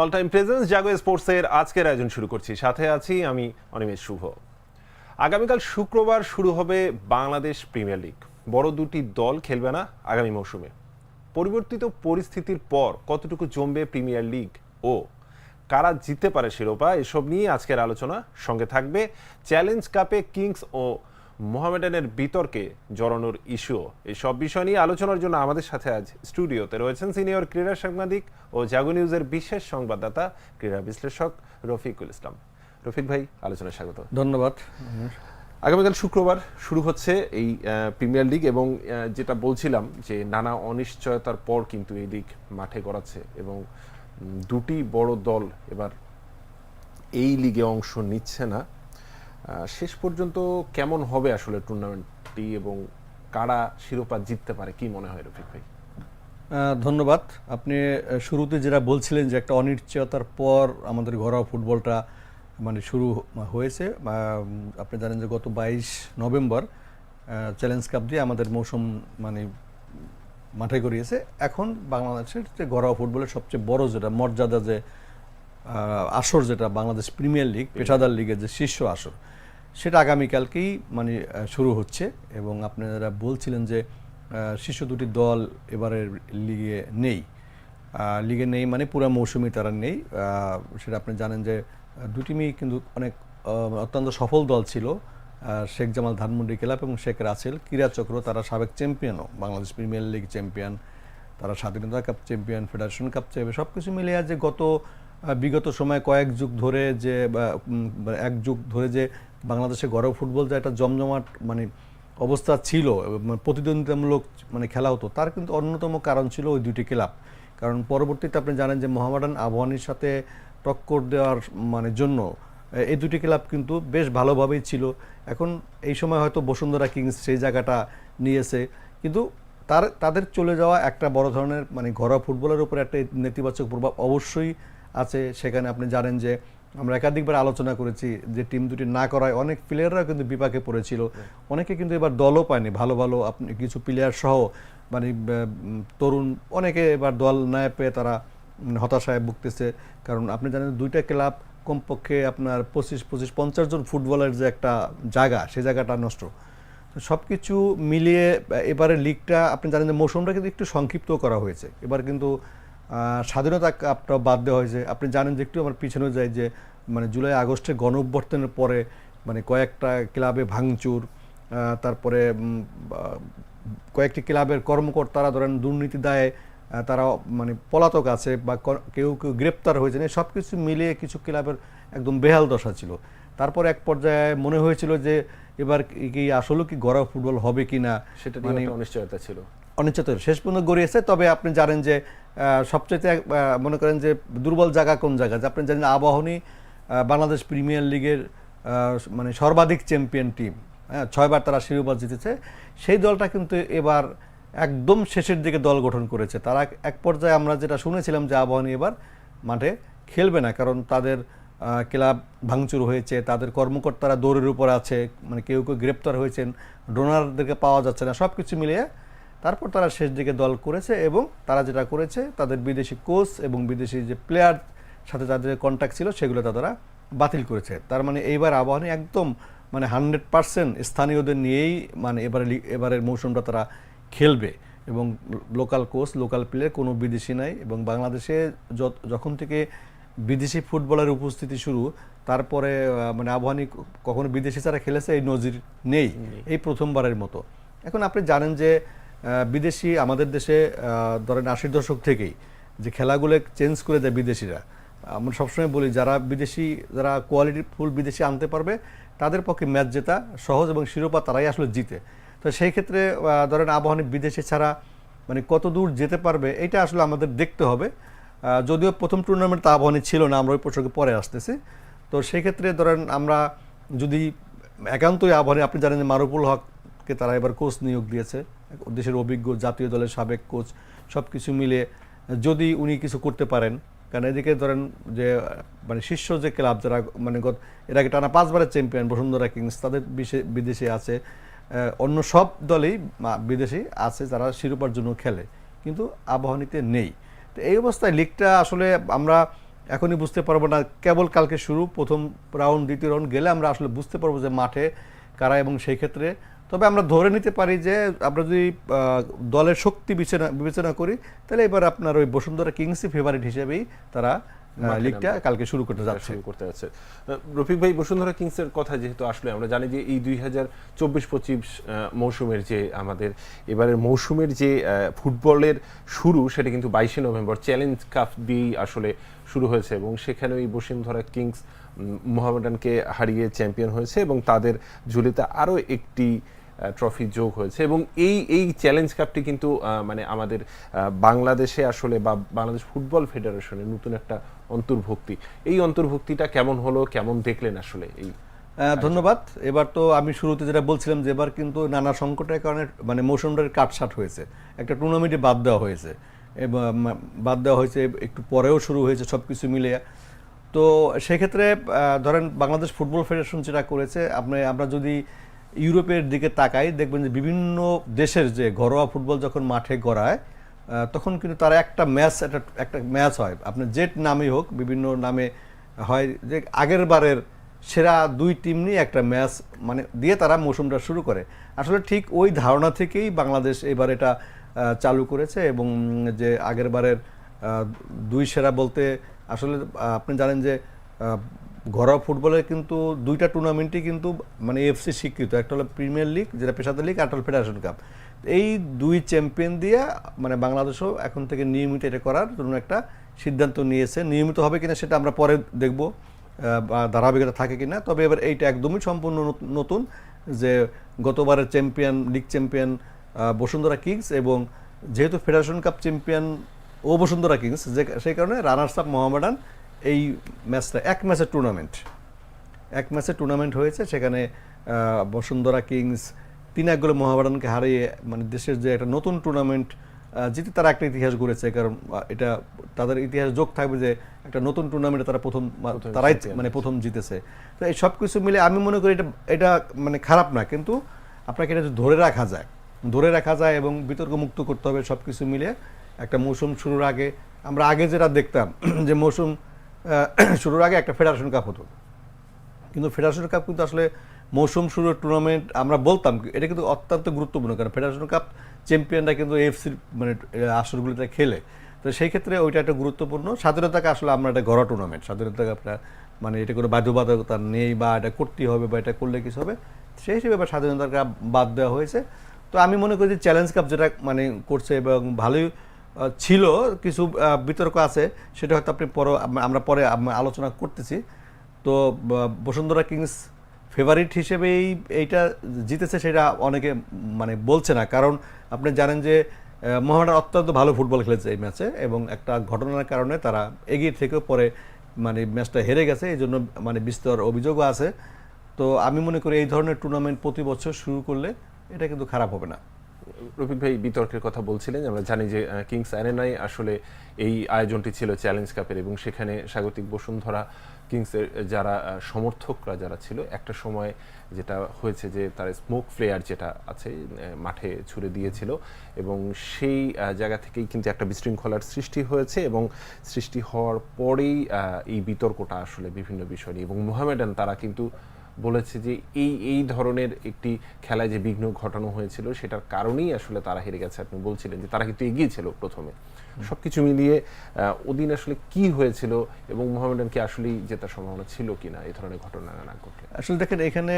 All time presence জাগো স্পোর্টসের আজকের আয়োজন শুরু করছি। সাথে আছি আমি অনিমেষ শুভ। আগামীকাল শুক্রবার শুরু হবে বাংলাদেশ প্রিমিয়ার লিগ। বড় দুটি দল খেলবে না আগামী মৌসুমে। পরিবর্তিত পরিস্থিতির পর কতটুকু জমবে প্রিমিয়ার লিগ ও কারা জিততে পারে শিরোপা, এসব নিয়ে আজকের আলোচনা সঙ্গে থাকবে। চ্যালেঞ্জ কাপে কিংস ও মোহামেডানের বিতর্কে জড়ানোর ইস্যুও এই সব বিষয় নিয়ে আলোচনার জন্য আমাদের সাথে আজ স্টুডিওতে রয়েছেন সিনিয়র ক্রীড়া সাংবাদিক ও জাগো নিউজের বিশেষ সংবাদদাতা ক্রীড়া বিশ্লেষক রফিকুল ইসলাম। রফিক ভাই আলোচনায় স্বাগত। ধন্যবাদ। আগামীকাল শুক্রবার শুরু হচ্ছে এই প্রিমিয়ার লিগ এবং যেটা বলছিলাম যে নানা অনিশ্চয়তার পর কিন্তু এই লিগ মাঠে গড়াচ্ছে এবং দুটি বড় দল এবার এই লিগে অংশ নিচ্ছে না। শেষ পর্যন্ত কেমন হবে আসলে টুর্নামেন্টটি এবং কারা শিরোপা জিততে পারে? কি মনে হয় রফিক ভাই? ধন্যবাদ। আপনি শুরুতে যেটা বলছিলেন যে একটা অনিশ্চয়তার পর আমাদের ঘরোয়া ফুটবলটা মানে শুরু হয়েছে আপনি জানেন যে গত বাইশ নভেম্বর চ্যালেঞ্জ কাপ দিয়ে আমাদের মৌসুম মানে মাঠে করিয়েছে এখন বাংলাদেশের যে ঘরোয়া ফুটবলের সবচেয়ে বড় যেটা মর্যাদা যে আসর যেটা বাংলাদেশ প্রিমিয়ার লিগ পেশাদার লিগের যে শীর্ষ আসর সেটা আগামীকালকেই মানে শুরু হচ্ছে এবং আপনারা বলছিলেন যে শীর্ষ দুটি দল এবারের লিগে নেই। লিগে নেই মানে পুরো মৌসুমি তারা নেই। সেটা আপনি জানেন যে দুটি মেয়ে কিন্তু অনেক অত্যন্ত সফল দল ছিল। শেখ জামাল ধানমন্ডি ক্লাব এবং শেখ রাসেল। ক্রীড়া চক্র তারা সাবেক চ্যাম্পিয়নও। বাংলাদেশ প্রিমিয়ার লিগ চ্যাম্পিয়ন, তারা স্বাধীনতা cup champion, federation cup champion সব কিছু মিলিয়ে যে গত বিগত সময়ে কয়েক যুগ ধরে যে বা, এক যুগ ধরে যে বাংলাদেশে ঘরোয়া ফুটবল যে একটা জমজমাট মানে অবস্থা ছিল প্রতিদ্বন্দ্বিতামূলক মানে খেলা হতো তার কিন্তু অন্যতম কারণ ছিল ওই দুটি ক্লাব। কারণ পরবর্তীতে আপনি জানেন যে মোহামেডান আবহানির সাথে টক্কর দেওয়ার মানে জন্য এই দুটি ক্লাব কিন্তু বেশ ভালোভাবেই ছিল। এখন এই সময় হয়তো বসুন্ধরা কিংস সেই জায়গাটা নিয়েছে। কিন্তু তার তাদের চলে যাওয়া একটা বড় ধরনের মানে ঘরোয়া ফুটবলের উপরে একটা নেতিবাচক প্রভাব অবশ্যই আছে, সেখানে আপনি জানেন যে আমরা একাধিকবার আলোচনা করেছি যে টিম দুটি না করায় অনেক প্লেয়াররা কিন্তু বিপাকে পড়েছিল। অনেকে কিন্তু এবার দলও পায়নি। ভালো ভালো আপনি কিছু প্লেয়ার সহ মানে তরুণ অনেকে এবার দল না পেয়ে তারা হতাশায় ভুগতেছে। কারণ আপনি জানেন দুইটা ক্লাব কমপক্ষে আপনার পঁচিশ পঁচিশ, পঞ্চাশ জন ফুটবলের যে একটা জায়গা সেই জায়গাটা নষ্ট। সব কিছু মিলিয়ে এবারে লিগটা আপনি জানেন যে মৌসুমটা কিন্তু একটু সংক্ষিপ্ত করা হয়েছে। এবার কিন্তু স্বাধীনতা কাপটা বাদ দেওয়া হয়েছে। আপনি জানেন যে একটু আমার পিছনে যায় যে মানে জুলাই আগস্টে গণ অভ্যর্থনের পরে মানে কয়েকটা ক্লাবে ভাঙচুর তারপরে কয়েকটি ক্লাবের কর্মকর্তারা ধরেন দুর্নীতি দায়ে তারা মানে পলাতক আছে বা কেউ কেউ গ্রেপ্তার হয়েছে। সব কিছু মিলিয়ে কিছু ক্লাবের একদম বেহাল দশা ছিল। তারপর এক পর্যায়ে মনে হয়েছিল যে এবার কি- আসলে কি গড়া ফুটবল হবে কি না সেটা নিয়ে অনিশ্চয়তা ছিল। অনিশ্চিত শেষ পর্যন্ত গড়িয়েছে। তবে আপনি জানেন যে সবচেয়ে মনে করেন যে দুর্বল জায়গা কোন জায়গা? যে আপনি জানেন আবাহনী বাংলাদেশ প্রিমিয়ার লিগের মানে সর্বাধিক চ্যাম্পিয়ন টিম। হ্যাঁ ছয়বার তারা শিরোপা জিতেছে। সেই দলটা কিন্তু এবার একদম শেষের দিকে দল গঠন করেছে। তারা এক পর্যায়ে আমরা যেটা শুনেছিলাম যে আবাহনী এবার মাঠে খেলবে না, কারণ তাদের ক্লাব ভাঙচুর হয়েছে, তাদের কর্মকর্তারা দৌড়ের উপর আছে মানে কেউ কেউ গ্রেপ্তার হয়েছেন ডোনারদেরকে পাওয়া যাচ্ছে না সব কিছু মিলিয়ে তারপর তারা শেষ দিকে দল করেছে এবং তারা যেটা করেছে তাদের বিদেশি কোচ এবং বিদেশি যে প্লেয়ার সাথে যাদের কন্ট্যাক্ট ছিল সেগুলো তারা বাতিল করেছে। তার মানে এইবার আবাহনী একদম মানে হান্ড্রেড পার্সেন্ট স্থানীয়দের নিয়েই মানে এবারে এবারের মৌসুমটা তারা খেলবে এবং লোকাল কোচ লোকাল প্লেয়ার কোনো বিদেশি নাই এবং বাংলাদেশে যখন থেকে বিদেশি ফুটবলের উপস্থিতি শুরু তারপরে মানে আবহানী কখনো বিদেশি ছাড়া খেলেছে এই নজির নেই। এই প্রথমবারের মতো। এখন আপনি জানেন যে বিদেশি আমাদের দেশে ধরেন আশির দশক থেকেই যে খেলাগুলো চেঞ্জ করে দেয় বিদেশিরা। আমরা সবসময় বলি, যারা বিদেশি, যারা কোয়ালিটি ফুল বিদেশি আনতে পারবে, তাদের পক্ষে ম্যাচ জেতা সহজ এবং শিরোপা তারাই আসলে জিতে। তো সেই ক্ষেত্রে ধরেন আবহানী বিদেশে ছাড়া মানে কত দূর যেতে পারবে, এটা আসলে আমাদের দেখতে হবে। যদিও প্রথম টুর্নামেন্ট আবহানী ছিল না, আমরা ওই প্রসঙ্গে পরে আসতেছি। তো সেই ক্ষেত্রে ধরেন আমরা যদি একান্তই আবহানী, আপনি জানেন যে মারুপুল হককে তারা এবার কোচ নিয়োগ দিয়েছে। দেশের অভিজ্ঞ, জাতীয় দলের সাবেক কোচ সব কিছু মিলে যদি উনি কিছু করতে পারেন, কারণ এদিকে ধরেন যে মানে শীর্ষ যে ক্লাব যারা মানে গত, এর আগে টানা পাঁচবারের চ্যাম্পিয়ন বসুন্ধরা কিংস তাদের বিদেশে আছে অন্য সব দলেই বিদেশি আছে, যারা শিরোপার জন্য খেলে, কিন্তু আবাহনীতে নেই। তো এই অবস্থায় লিগটা আসলে আমরা এখনই বুঝতে পারব না, কেবল কালকে শুরু, প্রথম রাউন্ড দ্বিতীয় রাউন্ড গেলে আমরা আসলে বুঝতে পারব যে মাঠে কারা এবং সেই ক্ষেত্রে তবে আমরা ধরে নিতে পারি যে আমরা যদি দলের শক্তি বিবেচনা বিবেচনা করি তাহলে এবার আপনার ওই বসুন্ধরা কিংসই ফেভারিট হিসেবেই তারা লিগটা। কালকে শুরু করতে যাচ্ছে শুরু করতে যাচ্ছে রফিক ভাই বসুন্ধরা কিংসের কথা যেহেতু আসলে আমরা জানি যে এই দুই হাজার চব্বিশ পঁচিশ মৌসুমের যে আমাদের এবারের মৌসুমের যে ফুটবলের শুরু সেটা কিন্তু বাইশে নভেম্বর চ্যালেঞ্জ কাপ দিয়েই আসলে শুরু হয়েছে এবং সেখানে ওই বসুন্ধরা কিংস মোহামেডানকে হারিয়ে চ্যাম্পিয়ন হয়েছে এবং তাদের ঝুলিতে আরও একটি ট্রফি যোগ হয়েছে এবং এই এই চ্যালেঞ্জ কাপটি কিন্তু মানে আমাদের বাংলাদেশে আসলে বা বাংলাদেশ ফুটবল ফেডারেশনের নতুন একটা অন্তর্ভুক্তি। এই অন্তর্ভুক্তিটা কেমন হলো কেমন দেখলেন আসলে এই ধন্যবাদ। এবার তো আমি শুরুতে যেটা বলছিলাম যে এবার কিন্তু নানা সংকটের কারণে মানে মৌসুমটার কাটছাট হয়েছে। একটা টুর্নামেন্টে বাদ দেওয়া হয়েছে। বাদ দেওয়া হয়েছে একটু পরেও শুরু হয়েছে সব কিছু মিলিয়ে। তো সেক্ষেত্রে ধরেন বাংলাদেশ ফুটবল ফেডারেশন যেটা করেছে আপনি আমরা যদি ইউরোপের দিকে তাকাই, দেখবেন যে বিভিন্ন দেশের যে ঘরোয়া ফুটবল যখন মাঠে গড়ায় তখন কিন্তু তারা একটা ম্যাচ, একটা একটা ম্যাচ হয়। আপনার জেট নামই হোক, বিভিন্ন নামে হয়, যে আগের বারের সেরা দুই টিম নিয়ে একটা ম্যাচ মানে দিয়ে তারা মৌসুমটা শুরু করে। আসলে ঠিক ওই ধারণা থেকেই বাংলাদেশ এবার এটা চালু করেছে এবং যে আগের বারের দুই সেরা বলতে আসলে আপনি জানেন যে ঘরোয়া ফুটবলে কিন্তু দুইটা টুর্নামেন্টই কিন্তু মানে এফসি স্বীকৃত। একটা হলো প্রিমিয়ার লিগ যেটা পেশাদার লিগ হলো ফেডারেশন কাপ এই দুই চ্যাম্পিয়ন দিয়ে মানে বাংলাদেশও এখন থেকে নিয়মিত এটা করার জন্য একটা সিদ্ধান্ত নিয়েছে। নিয়মিত হবে কিনা সেটা আমরা পরে দেখব ধারাবাহিকতা থাকে কিনা। তবে এবার এইটা একদমই সম্পূর্ণ নতুন যে গতবারের champion league champion Bashundhara kings এবং যেহেতু ফেডারেশন কাপ চ্যাম্পিয়ন ও বসুন্ধরা কিংস, যে, সেই কারণে রানার্স আপ মোহামেডান এই ম্যাচটা এক ম্যাচের টুর্নামেন্ট এক ম্যাচের টুর্নামেন্ট হয়েছে সেখানে বসুন্ধরা কিংস তিন এক গোলে মোহামেডানকে হারিয়ে মানে দেশের যে একটা নতুন টুর্নামেন্ট জিতে তারা একটা ইতিহাস গড়েছে। কারণ এটা তাদের ইতিহাস যোগ থাকবে যে একটা নতুন টুর্নামেন্টে তারা প্রথম তারাই মানে প্রথম জিতেছে। তো এই সব কিছু মিলে আমি মনে করি এটা এটা মানে খারাপ না। কিন্তু আপনাকে এটা যদি ধরে রাখা যায় ধরে রাখা যায় এবং বিতর্ক মুক্ত করতে হবে সব কিছু মিলে। একটা মৌসুম শুরুর আগে আমরা আগে যেটা দেখতাম যে মৌসুম শুরুর আগে একটা ফেডারেশন কাপ হতো। কিন্তু ফেডারেশন কাপ কিন্তু আসলে মৌসুম শুরুর টুর্নামেন্ট আমরা বলতাম, এটা কিন্তু অত্যন্ত গুরুত্বপূর্ণ, কারণ ফেডারেশন কাপ চ্যাম্পিয়নরা কিন্তু এফসির মানে আসরগুলিতে খেলে। তো সেই ক্ষেত্রে ওইটা একটা গুরুত্বপূর্ণ। স্বাধীনতাকে আসলে আমরা একটা ঘরোয়া টুর্নামেন্ট স্বাধীনতাকে আপনার মানে এটা কোনো বাধ্যবাধকতা নেই বা এটা করতেই হবে বা এটা করলে কিছু হবে। সেই হিসেবে এবার স্বাধীনতাকে বাদ দেওয়া হয়েছে। তো আমি মনে করি যে চ্যালেঞ্জ কাপ যেটা মানে করছে এবং ভালোই ছিল, কিছু বিতর্ক আছে, সেটা হয়তো আপনি পরে আমরা পরে আলোচনা করতেছি। তো বসুন্ধরা কিংস ফেভারিট হিসেবেই এইটা জিতেছে, সেটা অনেকে মানে বলছে না। কারণ আপনি জানেন যে মোহামেডান অত্যন্ত ভালো ফুটবল খেলেছে এই ম্যাচে, এবং একটা ঘটনার কারণে তারা এগিয়ে থেকেও পরে মানে ম্যাচটা হেরে গেছে। এই জন্য মানে বিস্তর অভিযোগও আছে। তো, আমি মনে করি এই ধরনের টুর্নামেন্ট প্রতি বছর শুরু করলে এটা কিন্তু খারাপ হবে না। রফিক ভাই বিতর্কের কথা বলছিলেন, আমরা জানি যে কিংস অ্যারেনায় আসলে এই আয়োজনটি ছিল চ্যালেঞ্জ কাপের এবং সেখানে স্বাগতিক বসুন্ধরা কিংসের যারা সমর্থকরা যারা ছিল, একটা সময় যেটা হয়েছে যে, তার স্মোক ফ্লেয়ার যেটা আছে মাঠে ছুড়ে দিয়েছিল এবং সেই জায়গা থেকেই কিন্তু একটা বিশৃঙ্খলার সৃষ্টি হয়েছে এবং সৃষ্টি হওয়ার পরেই এই বিতর্কটা আসলে বিভিন্ন বিষয় নিয়ে এবং মোহামেডান তারা কিন্তু বলেছে যে এই এই ধরনের একটি খেলায় যে বিঘ্ন ঘটানো হয়েছিল সেটার কারণেই আসলে তারা হেরে গেছে। আপনি বলছিলেন যে তারা কিন্তু এগিয়ে ছিল প্রথমে। সবকিছু মিলিয়ে আহ, ওদিন আসলে কি হয়েছিল এবং মোহামেডান কি আসলেই জেতার সম্ভাবনা ছিল কিনা এই ধরনের ঘটনা না ঘটলে? আসলে দেখেন এখানে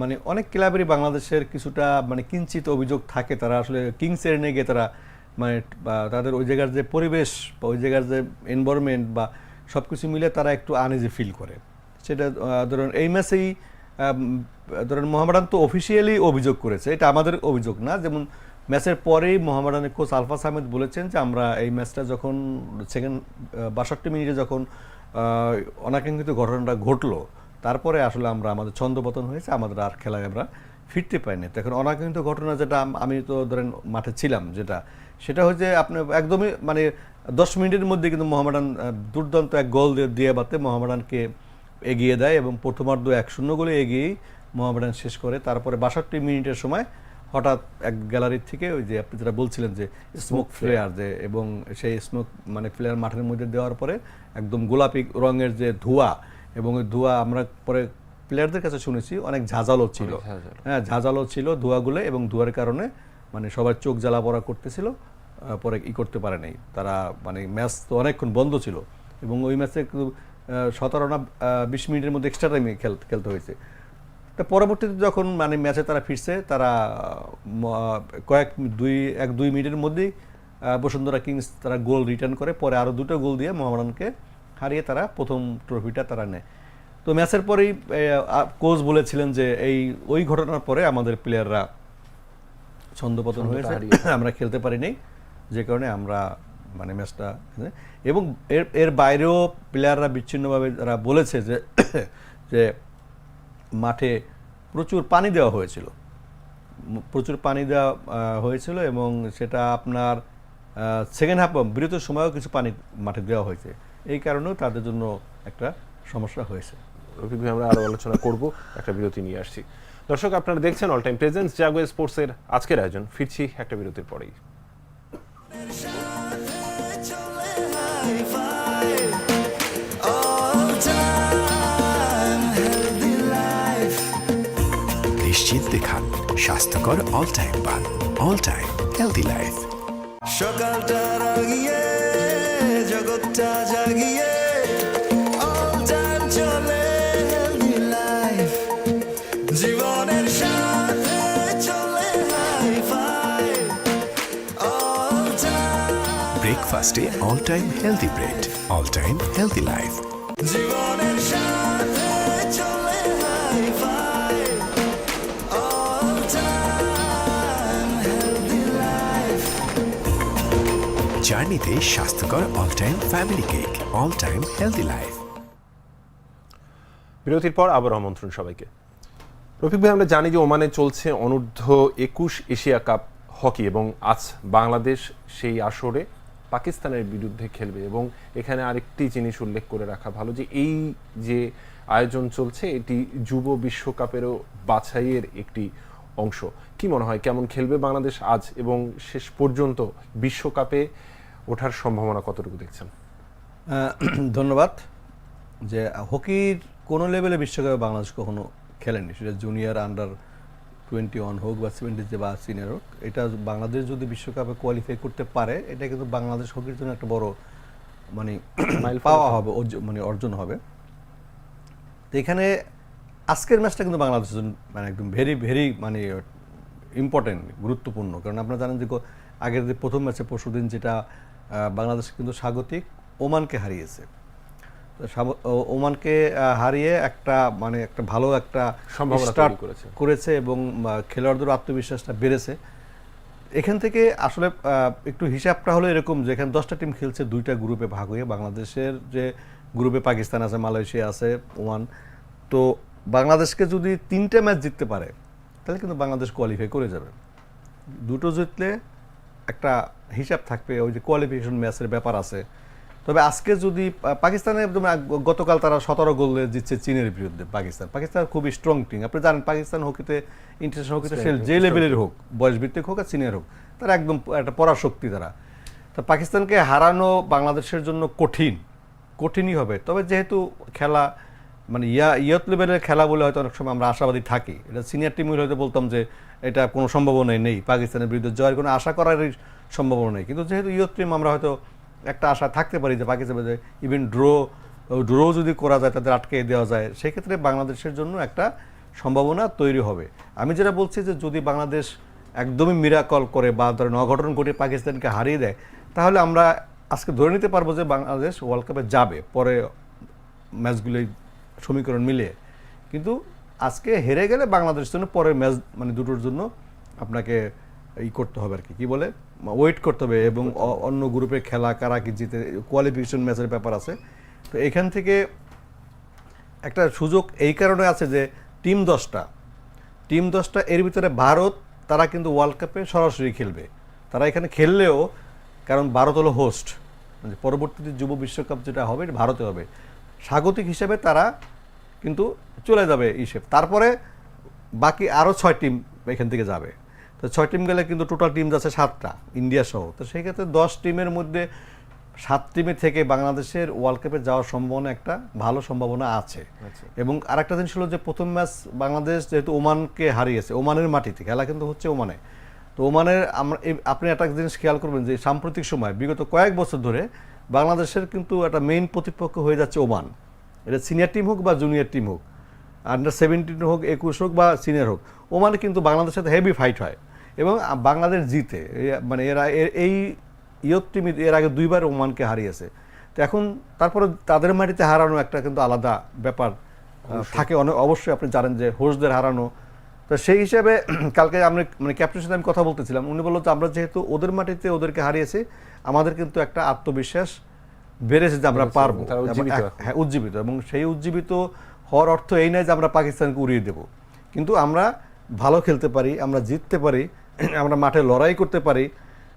মানে অনেক ক্লাবেরই বাংলাদেশের কিছুটা মানে কিঞ্চিত অভিযোগ থাকে। তারা আসলে কিংস এনে গিয়ে তারা মানে তাদের ওই জায়গার যে পরিবেশ বা ওই জায়গার যে এনভায়রনমেন্ট বা সব কিছু মিলে তারা একটু আনইজি ফিল করে। সেটা ধরুন এই ম্যাচেই ধরুন মোহামেডান তো অফিসিয়ালি অভিযোগ করেছে, এটা আমাদের অভিযোগ না। যেমন ম্যাচের পরেই মোহামেডানের কোচ আলফাস আহমেদ বলেছেন যে আমরা এই ম্যাচটা যখন সেকেন্ড বাষট্টি মিনিটে যখন অনাকাঙ্ক্ষিত ঘটনাটা ঘটলো, তারপরে আসলে আমরা আমাদের ছন্দপতন হয়েছে, আমাদের আর খেলায় আমরা ফিরতে পারিনি তো এখন অনাকাঙ্ক্ষিত ঘটনা যেটা আমি তো ধরেন মাঠে ছিলাম যেটা, সেটা হচ্ছে আপনি একদমই মানে দশ মিনিটের মধ্যে কিন্তু মোহামেডান দুর্দান্ত এক গোল দিয়ে- দিয়ে বাতে মোহামেডানকে এগিয়ে দেয় এবং প্রথমার্ধ এক শূন্য গোলে এগিয়েই মোহামেডান শেষ করে। তারপরে বাষট্টি মিনিটের সময় হঠাৎ এক গ্যালারির থেকে ওই যে আপনি যেটা বলছিলেন যে স্মোক ফ্লেয়ার যে এবং সেই স্মোক মানে ফ্লেয়ার মাঠের মধ্যে দেওয়ার পরে একদম গোলাপি রঙের যে ধোঁয়া এবং ওই ধোঁয়া আমরা পরে প্লেয়ারদের কাছে শুনেছি অনেক ঝাঁঝালো ছিল। হ্যাঁ ঝাঁঝালো ছিল ধোঁয়াগুলো এবং ধোঁয়ার কারণে মানে সবার চোখ জ্বালা পড়া করতেছিল পরে ই করতে পারে নাই তারা মানে ম্যাচ তো অনেকক্ষণ বন্ধ ছিল এবং ওই ম্যাচে সতেরো না বিশ মিনিটের মধ্যে এক্সট্রা টাইমে খেলতে হয়েছে। তা পরবর্তীতে যখন মানে ম্যাচে তারা ফিরছে তারা কয়েক দুই এক দুই মিনিটের মধ্যেই বসুন্ধরা কিংস তারা গোল রিটার্ন করে। পরে আরও দুটো গোল দিয়ে মোহামেডানকে হারিয়ে তারা প্রথম ট্রফিটা তারা নেয়। তো ম্যাচের পরেই কোচ বলেছিলেন যে এই ওই ঘটনার পরে আমাদের প্লেয়াররা ছন্দপতন হয়েছে। আমরা খেলতে পারিনি যে কারণে আমরা মানে ম্যাচটা, এবং এর এর বাইরেও প্লেয়াররা বিচ্ছিন্নভাবে যারা বলেছে যে যে মাঠে প্রচুর পানি দেওয়া হয়েছিল। প্রচুর পানি দেওয়া হয়েছিল এবং সেটা আপনার সেকেন্ড হাফ বিরতির সময়ও কিছু পানি মাঠে দেওয়া হয়েছে। এই কারণেও তাদের জন্য একটা সমস্যা হয়েছে। রফিক ভাই, আমরা আরও আলোচনা করব, একটা বিরতি নিয়ে আসছি। দর্শক, আপনারা দেখছেন অল টাইম প্রেজেন্স জাগো স্পোর্টসের আজকের আয়োজন। ফিরছি একটা বিরতির পরেই। স্বাস্থ্যকর অল টাইম পান অল টাইম হেলদি লাইফ সকালটা রাগিয়ে জগৎটা জাগিয়ে ব্রেকফাস্টে all time healthy bread all time healthy life জার্নিতে স্বাস্থ্যকর all time family cake all time healthy life বিরতির পর আবার আমন্ত্রণ সবাইকে। রফিক ভাই, আমরা জানি যে ওমানে চলছে অনূর্ধ্ব একুশ এশিয়া কাপ হকি এবং আজ বাংলাদেশ সেই আসরে পাকিস্তানের বিরুদ্ধে খেলবে এবং এখানে আরেকটি জিনিস উল্লেখ করে রাখা ভালো যে এই যে আয়োজন চলছে, এটি যুব বিশ্বকাপেরও বাছাইয়ের একটি অংশ। কি মনে হয়, কেমন খেলবে বাংলাদেশ আজ এবং শেষ পর্যন্ত বিশ্বকাপে ওঠার সম্ভাবনা কতটুকু দেখছেন? ধন্যবাদ। যে হকির কোনো লেভেলে বিশ্বকাপে বাংলাদেশ কখনো খেলেনি সেটা জুনিয়র আন্ডার টোয়েন্টি ওয়ান হোক বা সেভেন্টি বা সিনিয়র হোক এটা বাংলাদেশ যদি বিশ্বকাপে কোয়ালিফাই করতে পারে এটা কিন্তু বাংলাদেশ হকির জন্য একটা বড় মানে মাইলফলক পাওয়া হবে। মানে অর্জন হবে। তো এখানে আজকের ম্যাচটা কিন্তু বাংলাদেশের জন্য মানে একদম ভেরি ভেরি মানে ইম্পর্টেন্ট গুরুত্বপূর্ণ। কারণ আপনারা জানেন যে আগের যে প্রথম ম্যাচে পরশুদিন যেটা আহ, বাংলাদেশ কিন্তু স্বাগতিক ওমানকে হারিয়েছে। ওমানকে হারিয়ে একটা মানে একটা ভালো একটা সম্ভাবনা করেছে। করেছে এবং খেলোয়াড়দের আত্মবিশ্বাসটা বেড়েছে। এখান থেকে আসলে একটু হিসাবটা হলো এরকম যে এখানে দশটা টিম খেলছে দুইটা গ্রুপে ভাগ হয়ে। বাংলাদেশের যে গ্রুপে পাকিস্তান আছে মালয়েশিয়া আছে ওমান। তো বাংলাদেশকে যদি তিনটে ম্যাচ জিততে পারে তাহলে কিন্তু বাংলাদেশ কোয়ালিফাই করে যাবে। দুটো জিতলে একটা হিসাব থাকবে ওই যে কোয়ালিফিকেশন ম্যাচের ব্যাপার আছে। তবে আজকে যদি পাকিস্তানে একদম গতকাল তারা সতেরো গোলে জিতছে চীনের বিরুদ্ধে পাকিস্তান। পাকিস্তান খুবই স্ট্রং টিম আপনি জানেন পাকিস্তান হকিতে ইন্টারন্যাশনাল হকিতে সে যে লেভেলের হোক বয়স ভিত্তিক হোক আর চীনের হোক তারা একদম একটা পরাশক্তি তারা। তো পাকিস্তানকে হারানো বাংলাদেশের জন্য কঠিন কঠিনই হবে। তবে যেহেতু খেলা মানে ইয়া ইয়ত লেভেলের খেলা বলে হয়তো অনেক সময় আমরা আশাবাদী থাকি। এটা সিনিয়র টিম হয়তো বলতাম যে এটা কোনো সম্ভাবনাই নেই। পাকিস্তানের বিরুদ্ধে জয়ের কোনো আশা করারই সম্ভাবনা নেই। কিন্তু যেহেতু ইয়ত টিম আমরা হয়তো একটা আশা থাকতে পারি যে পাকিস্তানে ইভেন ড্র ড্র যদি করা যায়, তাদের আটকে দেওয়া যায়, সেক্ষেত্রে বাংলাদেশের জন্য একটা সম্ভাবনা তৈরি হবে। আমি যেটা বলছি যে যদি বাংলাদেশ একদমই মিরাকল করে বা ধরেন অঘটন ঘটে পাকিস্তানকে হারিয়ে দেয়, তাহলে আমরা আজকে ধরে নিতে পারব যে বাংলাদেশ ওয়ার্ল্ড কাপে যাবে, পরে ম্যাচগুলোই সমীকরণ মিলিয়ে। কিন্তু আজকে হেরে গেলে বাংলাদেশের জন্য পরের ম্যাচ মানে দুটোর জন্য আপনাকে ই করতে হবে আর কি। কি বলে? ওয়েট করতে হবে এবং অন্য গ্রুপে খেলা কারা কি জিতে কোয়ালিফিকেশন ম্যাচের ব্যাপার আছে। তো এখান থেকে একটা সুযোগ এই কারণে আছে যে টিম দশটা টিম দশটা এর ভিতরে ভারত তারা কিন্তু ওয়ার্ল্ড কাপে সরাসরি খেলবে। তারা এখানে খেললেও কারণ ভারত হলো হোস্ট মানে পরবর্তীতে যুব বিশ্বকাপ যেটা হবে ভারতে হবে। স্বাগতিক হিসেবে তারা কিন্তু চলে যাবে হিসেব তারপরে বাকি আরও ছয় টিম এখান থেকে যাবে। তো ছয় টিম গেলে কিন্তু টোটাল টিম যাচ্ছে সাতটা ইন্ডিয়া সহ। তো সেই ক্ষেত্রে দশ টিমের মধ্যে সাত টিমে থেকে বাংলাদেশের ওয়ার্ল্ড কাপে যাওয়ার সম্ভাবনা একটা ভালো সম্ভাবনা আছে। আচ্ছা। এবং আরেকটা জিনিস হলো যে প্রথম ম্যাচ বাংলাদেশ যেহেতু ওমানকে হারিয়েছে ওমানের মাটিতে খেলা কিন্তু হচ্ছে ওমানে। তো ওমানের আমরা আপনি একটা জিনিস খেয়াল করবেন যে সাম্প্রতিক সময় বিগত কয়েক বছর ধরে বাংলাদেশের কিন্তু একটা মেইন প্রতিপক্ষ হয়ে যাচ্ছে ওমান। এটা সিনিয়র টিম হোক বা জুনিয়র টিম হোক আন্ডার সেভেন্টিন হোক একুশ হোক বা সিনিয়র হোক ওমানে কিন্তু বাংলাদেশের সাথে হেভি ফাইট হয়। এবং বাংলাদেশ জিতে মানে এরা এই ইয়ত টিম এর আগে দুইবার ওমানকে হারিয়েছে। তো এখন তারপরে তাদের মাটিতে হারানো একটা কিন্তু আলাদা ব্যাপার থাকে। অনেক অবশ্যই আপনি জানেন যে হোস্টদের হারানো। তো সেই হিসাবে কালকে আমরা মানে ক্যাপ্টেনের সাথে আমি কথা বলতেছিলাম। উনি বলল যে আমরা যেহেতু ওদের মাটিতে ওদেরকে হারিয়েছি আমাদের কিন্তু একটা আত্মবিশ্বাস বেড়েছে যে আমরা পারব। হ্যাঁ উজ্জীবিত। এবং সেই উজ্জীবিত হওয়ার অর্থ এই নয় যে আমরা পাকিস্তানকে উড়িয়ে দেব। কিন্তু আমরা ভালো খেলতে পারি আমরা জিততে পারি আমরা মাঠে লড়াই করতে পারি।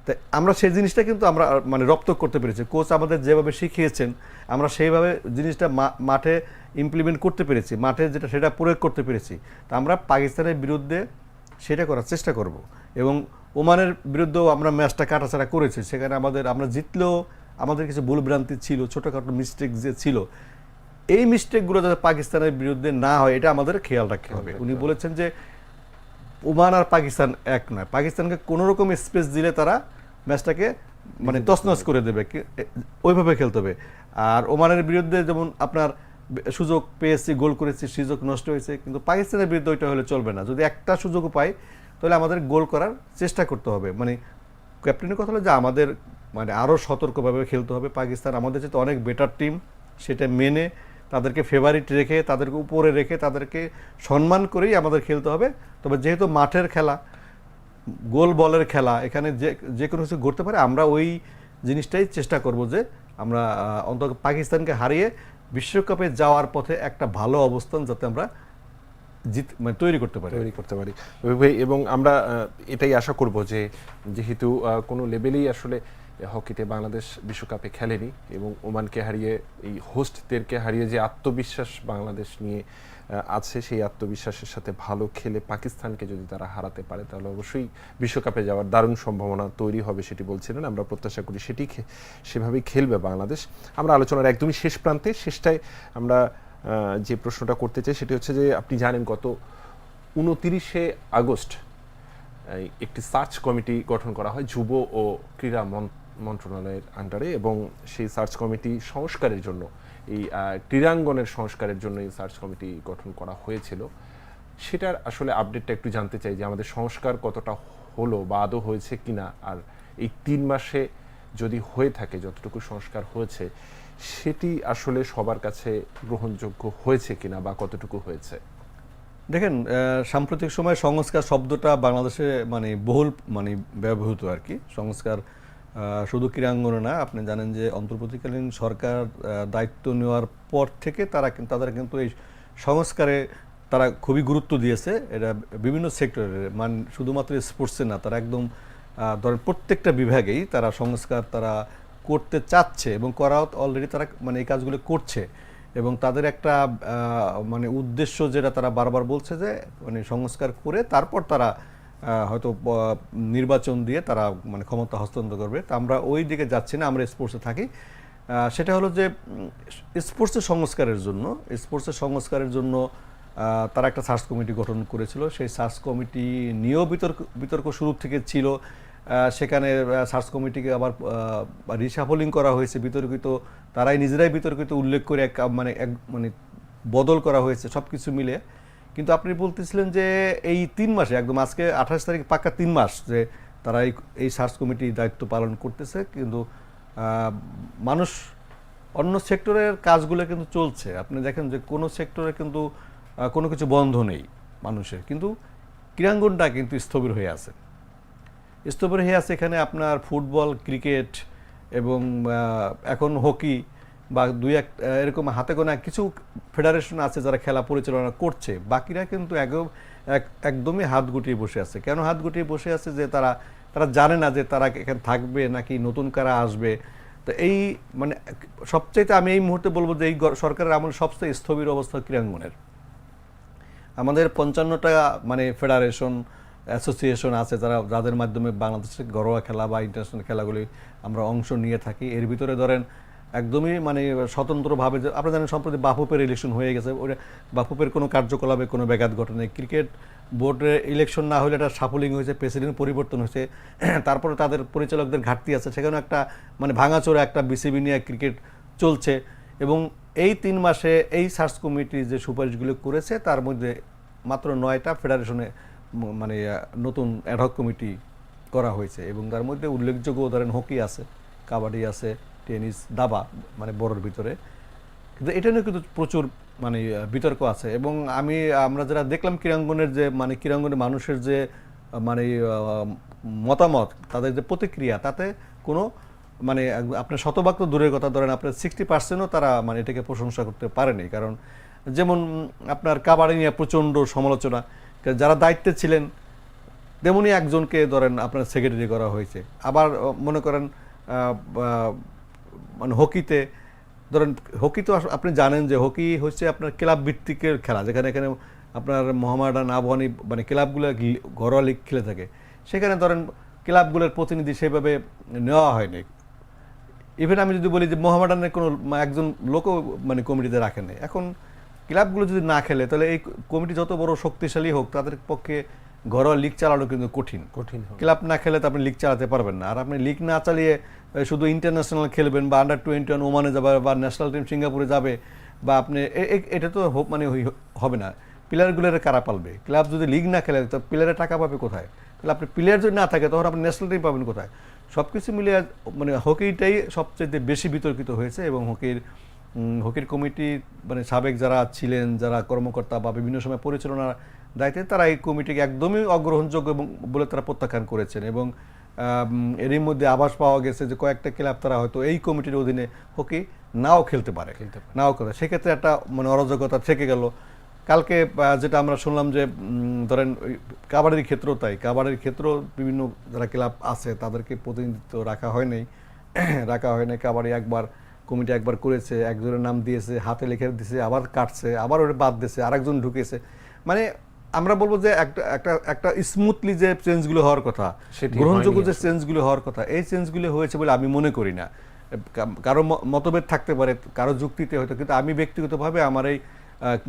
তাই আমরা সেই জিনিসটা কিন্তু আমরা মানে রপ্ত করতে পেরেছি। কোচ আমাদের যেভাবে শিখিয়েছেন আমরা সেইভাবে জিনিসটা মাঠে ইমপ্লিমেন্ট করতে পেরেছি মাঠে যেটা সেটা প্রয়োগ করতে পেরেছি। তা আমরা পাকিস্তানের বিরুদ্ধে সেটা করার চেষ্টা করব। এবং ওমানের বিরুদ্ধেও আমরা ম্যাচটা কাটাছাড়া করেছি। সেখানে আমাদের আমরা জিতলেও আমাদের কিছু ভুলভ্রান্তি ছিল ছোটোখাটো মিস্টেক যে ছিল এই মিস্টেকগুলো যাতে পাকিস্তানের বিরুদ্ধে না হয় এটা আমাদের খেয়াল রাখতে হবে। উনি বলেছেন যে ওমান আর পাকিস্তান এক নয়। পাকিস্তানকে কোনো রকম স্পেস দিলে তারা ম্যাচটাকে মানে তছনছ করে দেবে ওইভাবে খেলতে হবে। আর ওমানের বিরুদ্ধে যেমন আপনার সুযোগ পেয়েছি গোল করেছি সুযোগ নষ্ট হয়েছে কিন্তু পাকিস্তানের বিরুদ্ধে ওইটা হলে চলবে না। যদি একটা সুযোগও পাই তাহলে আমাদের গোল করার চেষ্টা করতে হবে। মানে ক্যাপ্টেনের কথা হলো যে আমাদের মানে আরও সতর্কভাবে খেলতে হবে। পাকিস্তান আমাদের চেয়ে অনেক বেটার টিম সেটা মেনে তাদেরকে ফেভারিট রেখে, তাদেরকে উপরে রেখে, তাদেরকে সম্মান করেই আমাদের খেলতে হবে। তবে যেহেতু মাঠের খেলা, গোল বলের খেলা, এখানে যে যে কোনো কিছু ঘটতে পারে, আমরা ওই জিনিসটাই চেষ্টা করব যে আমরা অন্তত পাকিস্তানকে হারিয়ে বিশ্বকাপে যাওয়ার পথে একটা ভালো অবস্থান যাতে আমরা জিত মানে তৈরি করতে পারি। তৈরি করতে পারি। এবং আমরা এটাই আশা করব যে, যেহেতু কোনো লেভেলেই আসলে হকিতে বাংলাদেশ বিশ্বকাপে খেলেনি এবং ওমানকে হারিয়ে, এই হোস্টদেরকে হারিয়ে যে আত্মবিশ্বাস বাংলাদেশ নিয়ে আছে, সেই আত্মবিশ্বাসের সাথে ভালো খেলে পাকিস্তানকে যদি তারা হারাতে পারে, তাহলে অবশ্যই বিশ্বকাপে যাওয়ার দারুণ সম্ভাবনা তৈরি হবে সেটি বলছিলেন। আমরা প্রত্যাশা করি সেটি সেভাবেই খেলবে বাংলাদেশ। আমরা আলোচনার একদমই শেষ প্রান্তে, শেষটায় আমরা যে প্রশ্নটা করতে চাই সেটি হচ্ছে যে, আপনি জানেন গত উনতিরিশে আগস্ট একটি সার্চ কমিটি গঠন করা হয় যুব ও ক্রীড়া মন- মন্ত্রণালয়ের আন্ডারে এবং সেই সার্চ কমিটি সংস্কারের জন্য, এই ক্রীড়াঙ্গনের সংস্কারের জন্য এই সার্চ কমিটি গঠন করা হয়েছিল। সেটার আসলে আপডেটটা একটু জানতে চাই যে আমাদের সংস্কার কতটা হলো বা আদৌ হয়েছে কিনা, আর এই তিন মাসে যদি হয়ে থাকে, যতটুকু সংস্কার হয়েছে, সেটি আসলে সবার কাছে গ্রহণযোগ্য হয়েছে কিনা বা কতটুকু হয়েছে? দেখেন সাম্প্রতিক সময় সংস্কার শব্দটা বাংলাদেশে মানে বহুল মানে ব্যবহৃত আর কি। সংস্কার শুধু ক্রীড়াঙ্গনে না, আপনি জানেন যে অন্তর্বর্তীকালীন সরকার দায়িত্ব নেওয়ার পর থেকে তারা কিন্তু তাদের কিন্তু এই সংস্কারে তারা খুবই গুরুত্ব দিয়েছে। এটা বিভিন্ন সেক্টরে, মান, শুধুমাত্র স্পোর্টসে না, তারা একদম ধরেন প্রত্যেকটা বিভাগেই তারা সংস্কার তারা করতে চাচ্ছে এবং করাও অলরেডি তারা মানে এই কাজগুলো করছে। এবং তাদের একটা মানে উদ্দেশ্য যেটা তারা বারবার বলছে যে মানে সংস্কার করে তারপর তারা হয়তো নির্বাচন দিয়ে তারা মানে ক্ষমতা হস্তান্তর করবে। তা আমরা ওই দিকে যাচ্ছি না, আমরা স্পোর্টসে থাকি। সেটা হলো যে স্পোর্টসের সংস্কারের জন্য স্পোর্টসের সংস্কারের জন্য তারা একটা সার্চ কমিটি গঠন করেছিল। সেই সার্চ কমিটি নিয়েও বিতর্ক বিতর্ক শুরু থেকে ছিল। সেখানে সার্চ কমিটিকে আবার রিসাফলিং করা হয়েছে, বিতর্কিত। তারাই নিজেরাই বিতর্কিত, উল্লেখ করে এক মানে এক মানে বদল করা হয়েছে সব কিছু মিলে। কিন্তু আপনি বলতেছিলেন যে এই তিন মাসে, একদম আজকে আঠাশ তারিখ, পাক্কা তিন মাস যে তারা এই এই সার্চ কমিটি দায়িত্ব পালন করতেছে। কিন্তু মানুষ অন্য সেক্টরের কাজগুলো কিন্তু চলছে। আপনি দেখেন যে কোনো সেক্টরে কিন্তু কোনো কিছু বন্ধ নেই মানুষের। কিন্তু ক্রীড়াঙ্গনটা কিন্তু স্থবির হয়ে আছে। স্থবির হয়ে আছে এখানে আপনার ফুটবল, ক্রিকেট এবং এখন হকি বা দুই এক এরকম হাতে গোনা কিছু ফেডারেশন আছে যারা খেলা পরিচালনা করছে। বাকিরা কিন্তু একদম, এক- একদমই হাত গুটিয়ে বসে আছে। কেন হাত গুটিয়ে বসে আছে যে তারা তারা জানে না যে তারা এখানে থাকবে নাকি নতুন কারা আসবে? তো এই মানে সবচেয়ে আমি এই মুহূর্তে বলব যে এই সরকারের আমল সবচেয়ে স্থবির অবস্থা ক্রীড়াঙ্গনের। আমাদের পঞ্চান্নটা মানে ফেডারেশন অ্যাসোসিয়েশন আছে যারা, যাদের মাধ্যমে বাংলাদেশের ঘরোয়া খেলা বা ইন্টারন্যাশনাল খেলাগুলি আমরা অংশ নিয়ে থাকি। এর ভিতরে ধরেন একদমই মানে স্বতন্ত্রভাবে আপনারা জানেন সম্প্রতি বাফুপের ইলেকশন হয়ে গেছে। ওটা বাফুপের কোনো কার্যকলাপে কোনো ব্যাঘাত ঘটে নেই ক্রিকেট বোর্ডের ইলেকশন না হলে একটা সাফলিং হয়েছে, প্রেসিডেন্ট পরিবর্তন হয়েছে। তারপরে তাদের পরিচালকদের ঘাটতি আছে। সেখানে একটা মানে ভাঙাচোরা একটা বিসিবি নিয়ে ক্রিকেট চলছে। এবং এই তিন মাসে এই সার্চ কমিটি যে সুপারিশগুলো করেছে, তার মধ্যে মাত্র নয়টা ফেডারেশনে মানে নতুন অ্যাডহক কমিটি করা হয়েছে। এবং তার মধ্যে উল্লেখযোগ্য ধরেন হকি আছে, কাবাডি আছে টেনিস দাবা মানে বড়োর ভিতরে। কিন্তু এটা নিয়ে কিন্তু প্রচুর মানে বিতর্ক আছে। এবং আমি, আমরা যারা দেখলাম ক্রীড়াঙ্গনের যে মানে ক্রীড়াঙ্গনের মানুষের যে মানে মতামত, তাদের যে প্রতিক্রিয়া, তাতে কোনো মানে আপনার শতভাগ তো দূরের কথা, ধরেন আপনার সিক্সটি পার্সেন্টও তারা মানে এটাকে প্রশংসা করতে পারেনি। কারণ যেমন আপনার কাবাডি নিয়ে প্রচণ্ড সমালোচনা, যারা দায়িত্বে ছিলেন, তেমনি একজনকে ধরেন আপনার সেক্রেটারি করা হয়েছে। আবার, মনে করেন মানে হকিতে ধরেন হকি তো আপনি জানেন যে হকি হচ্ছে আপনার ক্লাব ভিত্তিকের খেলা যেখানে এখানে আপনার মোহামেডান আবহানি মানে ক্লাবগুলো ঘরোয়া লিগ খেলে থাকে। সেখানে ধরেন ক্লাবগুলোর প্রতিনিধি সেভাবে নেওয়া হয়নি। ইভেন আমি যদি বলি যে মোহামেডানের কোনো একজন লোকও মানে কমিটিতে রাখেন এখন ক্লাবগুলো যদি না খেলে তাহলে এই কমিটি যত বড় শক্তিশালী হোক তাদের পক্ষে ঘরোয়া লিগ চালানো কিন্তু কঠিন। কঠিন ক্লাব না খেলে তো আপনি লিগ চালাতে পারবেন না। আর আপনি লিগ না চালিয়ে শুধু ইন্টারন্যাশনাল খেলবেন বা আন্ডার টোয়েন্টি ওয়ান ওমানে যাবে বা ন্যাশনাল টিম সিঙ্গাপুরে যাবে বা আপনি এটা তো হোক মানে হবে না। প্লেয়ারগুলোর কারা পালবে? ক্লাব যদি লিগ না খেলে, তো প্লেয়ারের টাকা পাবে কোথায়? তাহলে আপনি প্লেয়ার যদি না থাকে, তখন আপনি ন্যাশনাল টিম পাবেন কোথায়? সব কিছু মিলিয়ে মানে হকিটাই সবচেয়ে বেশি বিতর্কিত হয়েছে এবং হকির হকির কমিটি মানে সাবেক যারা ছিলেন, যারা কর্মকর্তা বা বিভিন্ন সময় পরিচালনার দায়িত্বে, তারা এই কমিটিকে একদমই অগ্রহণযোগ্য এবং বলে তারা প্রত্যাখ্যান করেছেন এবং এরই মধ্যে আভাস পাওয়া গেছে যে কয়েকটা ক্লাব তারা হয়তো এই কমিটির অধীনে হকি নাও খেলতে পারে নাও খেলতে সেক্ষেত্রে একটা মানে অরাজকতা থেকে গেল। কালকে যেটা আমরা শুনলাম যে ধরেন কাবাডির ক্ষেত্রেও তাই কাবাডির ক্ষেত্রেও বিভিন্ন যারা ক্লাব আছে তাদেরকে প্রতিনিধিত্ব রাখা হয় নাই রাখা হয় নাই। কাবাডি একবার কমিটি একবার করেছে একজনের নাম দিয়েছে হাতে লিখে দিয়েছে আবার কাটছে আবার ওটা বাদ দিয়েছে আরেকজন ঢুকেছে। মানে আমরা বলব যে একটা একটা একটা স্মুথলি যে চেঞ্জগুলো হওয়ার কথা গ্রহণযোগ্য যে চেঞ্জগুলো হওয়ার কথা এই চেঞ্জগুলো হয়েছে বলে আমি মনে করি না। কারও মতভেদ থাকতে পারে কারও যুক্তিতে হয়তো কিন্তু আমি ব্যক্তিগতভাবে আমার এই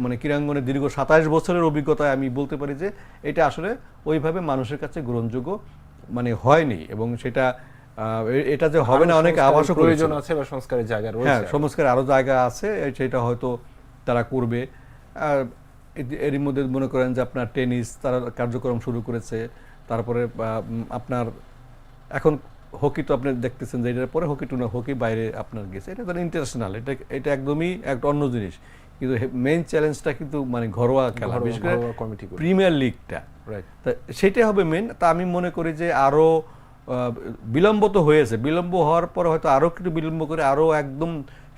মানে ক্রীড়াঙ্গনের দীর্ঘ সাতাশ বছরের অভিজ্ঞতায় আমি বলতে পারি যে এটা আসলে ওইভাবে মানুষের কাছে গ্রহণযোগ্য মানে হয়নি এবং সেটা এটা যে হবে না অনেক সংস্কারের আবাসও প্রয়োজন আছে বা সংস্কারের জায়গা হ্যাঁ রয়েছে সংস্কার আরও জায়গা আছে সেটা হয়তো তারা করবে। এরই মধ্যে মনে করেন যে আপনার টেনিস তারা কার্যক্রম শুরু করেছে। তারপরে আপনার এখন হকি তো আপনি দেখতেছেন যে এটার পরে হকি টুর্না হকি বাইরে আপনার গেছে। এটা তো ইন্টারন্যাশনাল এটা এটা একদমই একটা অন্য জিনিস। কিন্তু মেইন চ্যালেঞ্জটা কিন্তু মানে ঘরোয়া খেলা বিশেষ করে প্রিমিয়ার লিগটা. তা সেটাই হবে মেন তা আমি মনে করি যে আরও বিলম্ব তো হয়েছে। বিলম্ব হওয়ার পর হয়তো আরও একটু বিলম্ব করে আরও একদম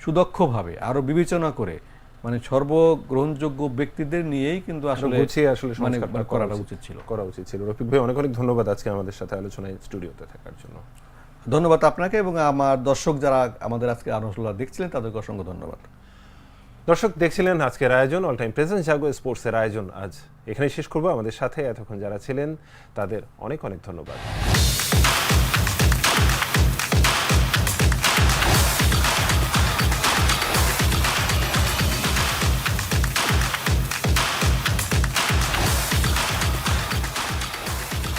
সুদক্ষভাবে আরও বিবেচনা করে মানে সর্বগ্রহণযোগ্য ব্যক্তিদের নিয়েই কিন্তু আসলে গুছিয়ে আসলে মানে করা করাটা উচিত। ছিল। করা উচিত ছিল। রফিক ভাই অনেক অনেক ধন্যবাদ আজকে আমাদের সাথে আলোচনায় স্টুডিওতে থাকার জন্য। ধন্যবাদ আপনাকে এবং আমার দর্শক যারা আমাদের আজকে আলোচনা দেখছিলেন তাদেরকে অসংখ্য ধন্যবাদ। দর্শক দেখছিলেন আজকের আয়োজন অল টাইম প্রেজেন্ট জাগো স্পোর্টসের আয়োজন। আজ এখানেই শেষ করব। আমাদের সাথে এতক্ষণ যারা ছিলেন তাদের অনেক অনেক ধন্যবাদ।